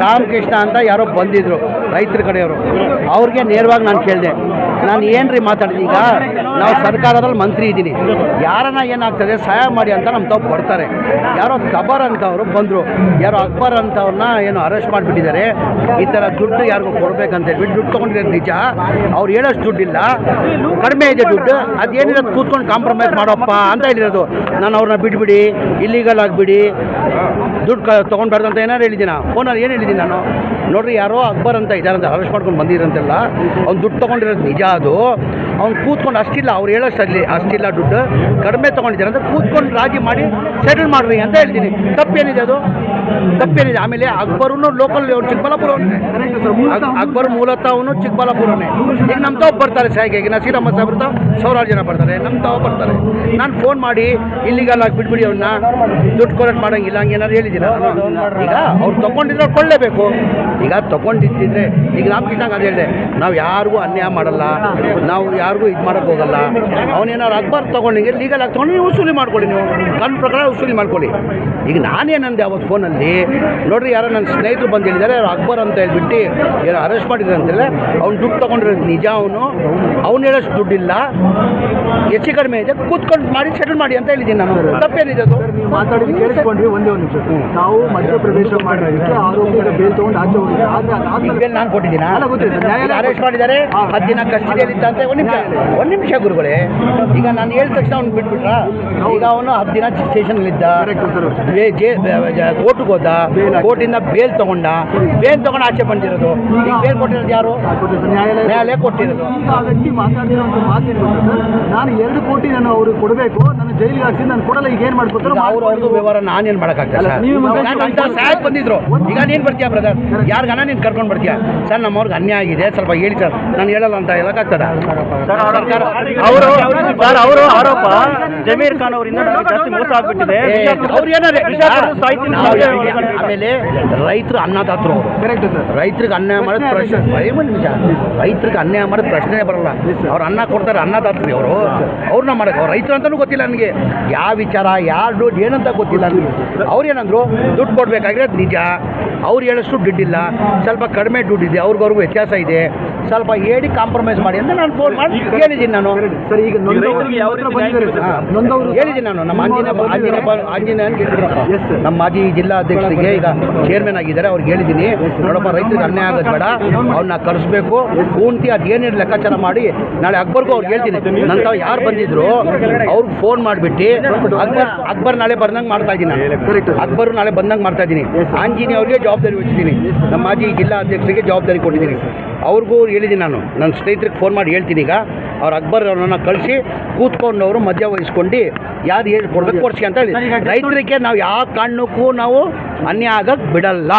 ರಾಮಕೃಷ್ಣ ಅಂತ ಯಾರೋ ಬಂದಿದ್ರು ರೈತರ ಕಡೆಯವರು. ಅವ್ರಿಗೆ ನೇರವಾಗಿ ನಾನು ಕೇಳಿದೆ, ನಾನು ಏನ್ರಿ ಮಾತಾಡಿದೆ ಈಗ ನಾವು ಸರ್ಕಾರದಲ್ಲಿ ಮಂತ್ರಿ ಇದ್ದೀನಿ. ಯಾರನ್ನ ಏನಾಗ್ತದೆ ಸಹಾಯ ಮಾಡಿ ಅಂತ ನಮ್ಮ ತಾವು ಬರ್ತಾರೆ. ಯಾರೋ ತಬರ್ ಅಂತವರು ಬಂದರು. ಯಾರೋ ಅಕ್ಬರ್ ಅಂತವ್ರನ್ನ ಏನು ಅರೆಸ್ಟ್ ಮಾಡಿಬಿಟ್ಟಿದ್ದಾರೆ. ಈ ಥರ ದುಡ್ಡು ಯಾರಿಗೂ ಕೊಡಬೇಕಂತ ಹೇಳ್ಬಿಟ್ಟು ದುಡ್ಡು ತೊಗೊಂಡಿರೋ ನಿಜ. ಅವ್ರು ಹೇಳೋಷ್ಟು ದುಡ್ಡಿಲ್ಲ. ಕಡಿಮೆ ಇದೆ ದುಡ್ಡು. ಅದೇನಿರೋದು ಕೂತ್ಕೊಂಡು ಕಾಂಪ್ರಮೈಸ್ ಮಾಡೋಪ್ಪ ಅಂತ ಹೇಳಿರೋದು. ನಾನು ಅವ್ರನ್ನ ಬಿಟ್ಬಿಡಿ ಇಲ್ಲಿಗಲ್ ಆಗಿಬಿಡಿ ದುಡ್ಡು ಕ ತೊಗೊಂಡ್ಬಾರ್ದು ಅಂತ ಏನಾರು ಹೇಳಿದ್ದೀನಾ ಫೋನಲ್ಲಿ ಏನು ಹೇಳಿದ್ದೀನಿ ನಾನು? ನೋಡ್ರಿ ಯಾರೋ ಅಕ್ಬರ್ ಅಂತ ಇದ್ದಾರಂತ ಅರೆಸ್ಟ್ ಮಾಡ್ಕೊಂಡು ಬಂದಿರಂತೆಲ್ಲ ಅವ್ನು ದುಡ್ಡು ತೊಗೊಂಡಿರೋದು ನಿಜ ಅದು. ಅವ್ನು ಕೂತ್ಕೊಂಡು ಅಷ್ಟಿಲ್ಲ, ಅವ್ರು ಹೇಳೋಷ್ಟು ಅಲ್ಲಿ ಅಷ್ಟಿಲ್ಲ ದುಡ್ಡು, ಕಡಿಮೆ ತೊಗೊಂಡಿದ್ದಾರೆ ಅಂತ ಕೂತ್ಕೊಂಡು ರಾಜಿ ಮಾಡಿ ಸೆಟಲ್ ಮಾಡ್ರಿ ಅಂತ ಹೇಳ್ತೀನಿ. ತಪ್ಪೇನಿದೆ ಅದು? ತಪ್ಪೇನಿದೆ? ಆಮೇಲೆ ಅಕ್ಬರೂ ಲೋಕಲ್ ಚಿಕ್ಕಬಳ್ಳಾಪುರವನ್ನೇ ಚಿಕ್ಕಬಳ್ಳಾಪುರ ಅಕ್ಬರ್ ಮೂಲತಃ ಅವನು ಚಿಕ್ಕಬಳ್ಳಾಪುರನೇ ಈಗ ನಮ್ಮ ತಾವು ಬರ್ತಾರೆ ಸಾಯಿಗೆ. ಈಗ ನಸೀರಮ್ಮ ಸಾಹೇಬ್ರ ತಾವು ಸಾವಿರಾರು ಜನ ಬರ್ತಾರೆ. ನಮ್ಮ ತಾವು ಬರ್ತಾರೆ. ನಾನು ಫೋನ್ ಮಾಡಿ ಇಲ್ಲಿಗೆಲ್ಲ ಬಿಟ್ಬಿಡಿ ಅವನ್ನ ದುಡ್ಡು ಕೊಲೆಕ್ಟ್ ಮಾಡೋಂಗಿಲ್ಲ ಹಂಗೆ ಏನಾದ್ರು ಹೇಳಿದ್ದೀರ? ಈಗ ಅವ್ರು ತೊಗೊಂಡಿದ್ರೆ ಕೊಳ್ಳೇಬೇಕು. ಈಗ ತೊಗೊಂಡಿದ್ದಿದ್ರೆ, ಈಗ ರಾಮಕೃಷ್ಣ ಅದು ಹೇಳಿದೆ, ನಾವು ಯಾರಿಗೂ ಅನ್ಯಾಯ ಮಾಡಲ್ಲ. ನಾವು ಯಾರಿಗೂ ಇದು ಮಾಡೋಕ್ಕೆ ಹೋಗಲ್ಲ. ಅವನೇನಾರು ಅಕ್ಬರ್ ತೊಗೊಂಡಿಗೆ ಲೀಗಲ್ ಆಗಿ ತೊಗೊಂಡು ನೀವು ವಸೂಲಿ ಮಾಡ್ಕೊಳ್ಳಿ ನೀವು. ನನ್ನ ಪ್ರಕಾರ ವಸೂಲಿ ಮಾಡ್ಕೊಳ್ಳಿ. ಈಗ ನಾನೇನಂದೆ ಅವತ್ತು ಫೋನಲ್ಲಿ ನೋಡ್ರಿ ಯಾರೋ ನನ್ನ ಸ್ನೇಹಿತರು ಬಂದು ಹೇಳಿದ್ದಾರೆ ಯಾರು ಅಕ್ಬರ್ ಅಂತ ಹೇಳ್ಬಿಟ್ಟು ಏನೋ ಅರೆಸ್ಟ್ ಮಾಡಿದ್ರು ಅಂತೇಳಿ ಅವ್ನು ದುಡ್ಡು ತೊಗೊಂಡಿರೋದು ನಿಜ ಅವನು. ಅವ್ನು ಹೇಳೋಷ್ಟು ದುಡ್ಡಿಲ್ಲ. ಹೆಚ್ಚು ಕಡಿಮೆ ಇದೆ. ಕೂತ್ಕೊಂಡು ಮಾಡಿ ಸೆಟಲ್ ಮಾಡಿ ಅಂತ ಹೇಳಿದ್ದೀನಿ ನಾನು. ತಪ್ಪೇನಿದೆ ಅದು. ನೀವು ಮಾತಾಡಿದ್ದು ಕೇಳಿಸ್ಕೊಂಡ್ವಿ ಒಂದೇ ಒಂದು ನಿಮಿಷ. ನಾವು ಮಧ್ಯಪ್ರವೇಶ ಮಾಡಿದ್ದೀವಿ ಆರೋಪಿಗ ಬೇಲ್ ತೊಗೊಂಡು ಆಚೆ ಹೋಗಿದ್ದೆ ಆದ್ರೆ ನಾನು ಕೊಟ್ಟಿದ್ದೀನಿ? ಅರೆಸ್ಟ್ ಮಾಡಿದ್ದಾರೆ. ಹತ್ತು ದಿನ ಕಸ್ಟಡಿಯಲ್ಲಿ ಅಂತ ಒಂದು ನಿಮಿಷ ಒಂದು ನಿಮಿಷ ಗುರುಗಳೇ ಈಗ ನಾನು ಹೇಳಿದ ತಕ್ಷಣ ಅವ್ನು ಬಿಟ್ಬಿಟ್ರ? ಈಗ ಅವನು ಹತ್ತು ದಿನ ಸ್ಟೇಷನಲ್ಲಿದ್ದ. ಕೋರ್ಟ್ಗೆ ಹೋದ ಕೋರ್ಟಿಂದ ಬೇಲ್ ತಗೊಂಡ ಬೇಲ್ ತಗೊಂಡು ಆಚೆ ಬಂದಿರೋದು. ಈಗ ಬೇಲ್ ಕೊಟ್ಟಿರೋದು ಯಾರು? ನ್ಯಾಯಾಲಯ ಕೊಟ್ಟಿರೋದು. ಈಗ ಆ ವ್ಯಕ್ತಿ ಮಾತಾಡಿರೋಂಥ ಮಾತೇನು ನಾನು ಎರಡು ಕೋಟಿ ನಾನು ಅವ್ರಿಗೆ ಕೊಡಬೇಕು ನಾನು ಜೈಲಿಗೆ ಹಾಕ್ಸಿ ನಾನು ಕೊಡಲ್ಲ ಈಗ ಏನು ಮಾಡ್ಕೊತಾರೆ ಅವ್ರು ಅವ್ರ ಅವ್ರದ್ದು ವ್ಯವಹಾರ ನಾನೇನು ಮಾಡೋಕ್ಕಾಗ್ತದೆ ಸಹಾಯಕ್ಕೆ ಬಂದಿದ್ರು. ಈಗ ನೀನು ಬರ್ತೀಯಾ ಬ್ರದರ್ ಯಾರಿಗಾನ ನೀನು ಕರ್ಕೊಂಡು ಬರ್ತೀಯಾ? ಸರ್ ನಮ್ಮವ್ರಿಗೆ ಅನ್ಯಾಯ ಆಗಿದೆ ಸ್ವಲ್ಪ ಹೇಳಿ ಸರ್. ನಾನು ಹೇಳಲ್ಲ ಅಂತ ಹೇಳಕ್ಕಾಗ್ತದ ಸರ್ಕಾರ ಅವರು ಸರ್ ಅವರು ಆರೋಪ ಜಮೀರ್ ಖಾನ್ ಅವರಿಂದ ನನಗೆ ಜಾಸ್ತಿ ಮೋಸ ಆಗ್ಬಿಟ್ಟಿದೆ. ಆಮೇಲೆ ರೈತರು ಅನ್ನದಾತರು ಅವರು. ಕರೆಕ್ಟ್ ಸರ್ ರೈತರಿಗೆ ಅನ್ಯಾಯ ಮಾಡೋದು ಪ್ರಶ್ನೆ ನಿಮಿಷ ರೈತರಿಗೆ ಅನ್ಯಾಯ ಮಾಡೋದು ಪ್ರಶ್ನೆ ಬರಲ್ಲ. ಅವ್ರು ಅನ್ನ ಕೊಡ್ತಾರೆ ಅನ್ನದಾತ್ರಿ ಅವರು. ಅವ್ರನ್ನ ಮಾಡಕ್ ಅವ್ರು ರೈತರು ಅಂತಲೂ ಗೊತ್ತಿಲ್ಲ ನನಗೆ. ಯಾವ ವಿಚಾರ ಯಾರು ದುಡ್ಡು ಏನಂತ ಗೊತ್ತಿಲ್ಲ ನನಗೆ. ಅವ್ರು ಏನಂದ್ರು ದುಡ್ಡು ಕೊಡಬೇಕಾಗಿರೋದು ನಿಜ. ಅವ್ರು ಹೇಳಷ್ಟು ದುಡ್ಡಿಲ್ಲ. ಸ್ವಲ್ಪ ಕಡಿಮೆ ದುಡ್ಡಿದೆ. ಅವ್ರಿಗವ್ರಿಗೂ ವ್ಯತ್ಯಾಸ ಇದೆ. ಸ್ವಲ್ಪ ಹೇಳಿ ಕಾಂಪ್ರಮೈಸ್ ಮಾಡಿ ಅಂತ ನಾನು ಫೋನ್ ಮಾಡಿ. ಹೇಳಿದ್ದೀನಿ ನಾನು. ಸರ್ ಈಗ ನೊಂದವರು ರೈತರಿಗೆ ಯಾವ ರೀತಿ ಬಂದಿದ್ದಾರೆ. ಸರ್ ನೊಂದವರು ಹೇಳಿದ್ದೀನಿ ನಾನು ನಮ್ಮ ಆಂಜನೇಯ ಆಂಜನೇಯ ಆಂಜನೇಯ ಅಂತ ಹೇಳಿದ್ರಪ್ಪ Yes, sir. ನಮ್ಮ ಮಾಜಿ ಜಿಲ್ಲಾ ಅಧ್ಯಕ್ಷರಿಗೆ ಈಗ ಚೇರ್ಮನ್ ಆಗಿದ್ದಾರೆ ಅವ್ರಿಗೆ ಹೇಳಿದ್ದೀನಿ. ನೋಡಪ್ಪ ರೈತರಿಗೆ ಅನ್ಯಾಯ ಆಗೋದು ಬೇಡ ಅವ್ರನ್ನ ಕರೆಸ್ಬೇಕು. ಪೂರ್ತಿ ಅದು ಏನೇನು ಲೆಕ್ಕಾಚಾರ ಮಾಡಿ ನಾಳೆ ಅಕ್ಬರ್ಗೂ ಅವ್ರಿಗೆ ಹೇಳ್ತೀನಿ. ನಂತ ಯಾರು ಬಂದಿದ್ರು ಅವ್ರಿಗೆ ಫೋನ್ ಮಾಡಿಬಿಟ್ಟು ಅಕ್ಬರ್ ಅಕ್ಬರ್ ನಾಳೆ ಬಂದಂಗೆ ಮಾಡ್ತಾ ಇದ್ದೀನಿ ಅಕ್ಬರ್ ನಾಳೆ ಬಂದಂಗೆ ಮಾಡ್ತಾ ಇದ್ದೀನಿ. ಆಂಜಿನಿ ಅವರಿಗೆ ಜವಾಬ್ದಾರಿ ವಹಿಸಿದ್ದೀನಿ ನಮ್ಮ ಮಾಜಿ ಜಿಲ್ಲಾ ಅಧ್ಯಕ್ಷರಿಗೆ ಜವಾಬ್ದಾರಿ ಕೊಟ್ಟಿದ್ದೀನಿ. ಅವ್ರಿಗೂ ಹೇಳಿದ್ದೀನಿ ನಾನು. ನನ್ನ ಸ್ನೇಹಿತರಿಗೆ ಫೋನ್ ಮಾಡಿ ಹೇಳ್ತೀನಿ ಈಗ. ಅವ್ರು ಅಕ್ಬರ್ ಅವ್ರನ್ನ ಕಳಿಸಿ ಕೂತ್ಕೊಂಡವರು ಮಧ್ಯ ವಹಿಸ್ಕೊಂಡು ಯಾರು ಹೇಳಿ ಕೊಡ್ಬೇಕು ಕೊಡ್ಸಿ ಅಂತ ಹೇಳಿ. ರೈತರಿಗೆ ನಾವು ಯಾವ ಕಾರಣಕ್ಕೂ ನಾವು ಅನ್ಯ ಆಗಕ್ಕೆ ಬಿಡಲ್ಲ.